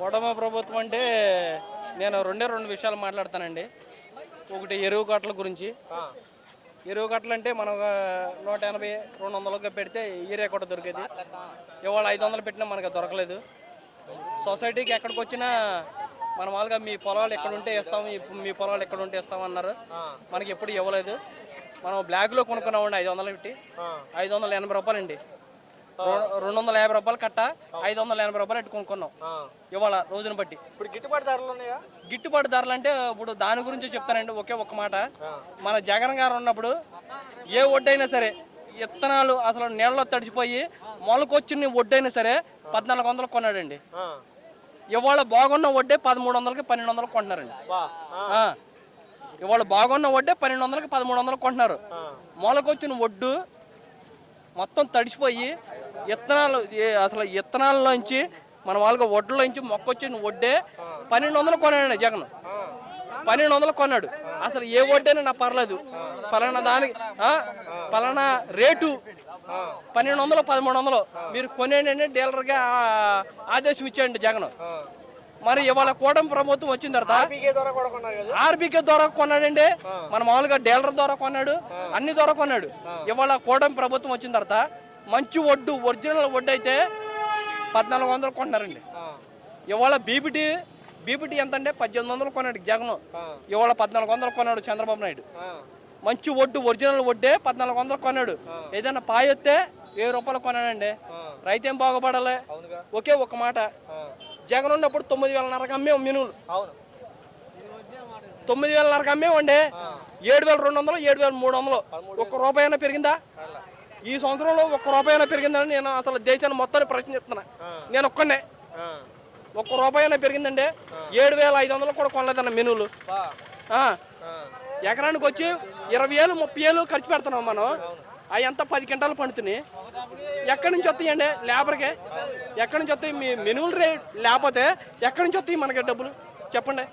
కూటమి ప్రభుత్వం అంటే నేను రెండే రెండు విషయాలు మాట్లాడతానండి. ఒకటి ఎరువు కట్టల గురించి. ఎరువు కట్టలు అంటే మనం నూట ఎనభై రెండు వందలుగా పెడితే ఏరియా కూడా దొరికేది. ఇవాళ ఐదు వందలు పెట్టినా మనకు దొరకలేదు. సొసైటీకి ఎక్కడికి వచ్చినా మన వాళ్ళగా మీ పొలాలు ఎక్కడ ఉంటే ఇస్తాం మీ- పొలాలు ఎక్కడ ఉంటే ఇస్తాం అన్నారు. మనకి ఎప్పుడు ఇవ్వలేదు. మనం బ్లాక్లో కొనుక్కున్నామండి ఐదు వందలు పెట్టి. ఐదు వందల ఎనభై రూపాయలండి. రెండు వందల యాభై రూపాయలు కట్ట ఐదు వందల ఎనభై రూపాయలు పెట్టి కొనుక్కున్నాం. ఇవాళ రోజుని బట్టి. ఇప్పుడు గిట్టుబాటు ధరలు ఉన్నాయా? గిట్టుబాటు ధరలు అంటే ఇప్పుడు దాని గురించి చెప్తానండి ఒకే ఒక్క మాట. మన జగన్ గారు ఉన్నప్పుడు ఏ ఒడ్డైనా సరే విత్తనాలు అసలు నీళ్ళలో తడిచిపోయి మొలకొచ్చిన ఒడ్డైనా సరే పద్నాలుగు వందలు కొన్నాడండి. ఇవాళ బాగున్న వడ్డే పదమూడు వందలకి పన్నెండు వందలకు కొంటున్నారండి. ఇవాళ బాగున్న వడ్డే పన్నెండు వందలకి పదమూడు వందలకు కొంటున్నారు మొలకొచ్చిన ఒడ్డు మొత్తం తడిసిపోయి విత్తనాలు ఏ- అసలు విత్తనాల్లోంచి మన వాళ్ళకి వడ్లోంచి మొక్కొచ్చిన వడ్డే పన్నెండు వందలు కొన్నాడండి జగన్. పన్నెండు వందలు కొన్నాడు. అసలు ఏ వడ్డైనా నాకు పర్లేదు. పలానా దానికి పలానా రేటు పన్నెండు వందలు పదమూడు వందలు. మీరు కొనేయండి డీలర్గా ఆదేశం ఇచ్చాడండి జగన్. మరి ఇవాళ కూటమి ప్రభుత్వం వచ్చిన తర్వాత కూడా ఆర్బీకే ద్వారా కొన్నాడండి. మన మామూలుగా డీలర్ ద్వారా కొన్నాడు అన్ని ద్వారా కొన్నాడు. ఇవాళ కూటమి ప్రభుత్వం వచ్చిన తర్వాత మంచి ఒడ్డు ఒరిజినల్ ఒడ్డు అయితే పద్నాలుగు వందలు కొంటున్నారండి. ఇవాళ బీపీటీ బీపీటీ ఎంత అంటే పద్దెనిమిది వందలు కొన్నాడు జగన్. ఇవాళ పద్నాలుగు వందలు కొన్నాడు చంద్రబాబు నాయుడు. మంచి ఒడ్డు ఒరిజినల్ ఒడ్డే పద్నాలుగు వందలు కొన్నాడు. ఏదైనా పాయ వస్తే వెయ్యి రూపాయలు కొన్నాడండి. రైతేం బాగుపడాలి? ఒకే ఒక మాట. జగన్ ఉన్నప్పుడు తొమ్మిది వేలన్నరకు అమ్మేం మినువులు తొమ్మిది వేలన్నరకు అమ్మేమండి ఏడు వేల రెండు వందలు ఏడు వేల మూడు వందలు. ఒక్క రూపాయి అయినా పెరిగిందా? ఈ సంవత్సరంలో ఒక్క రూపాయి అయినా పెరిగిందని నేను అసలు దేశాన్ని మొత్తాన్ని ప్రశ్నిస్తున్నా నేను ఒక్కనే. ఒక్క రూపాయి అయినా పెరిగిందండి ఏడు వేల ఐదు వందలు కూడా కొనలేదన్న ఆ. ఎకరానికి వచ్చి ఇరవై వేలు ముప్పై వేలు ఖర్చు పెడుతున్నాం మనం. అవి ఎంత? పది క్వింటాలు పండుతున్నాయి. ఎక్కడి నుంచి వస్తాయండి? లేబర్కి. ఎక్కడి నుంచి వస్తాయి? మీ మెనువులు రేట్ లేకపోతే ఎక్కడి నుంచి వస్తాయి మనకి డబ్బులు? చెప్పండి.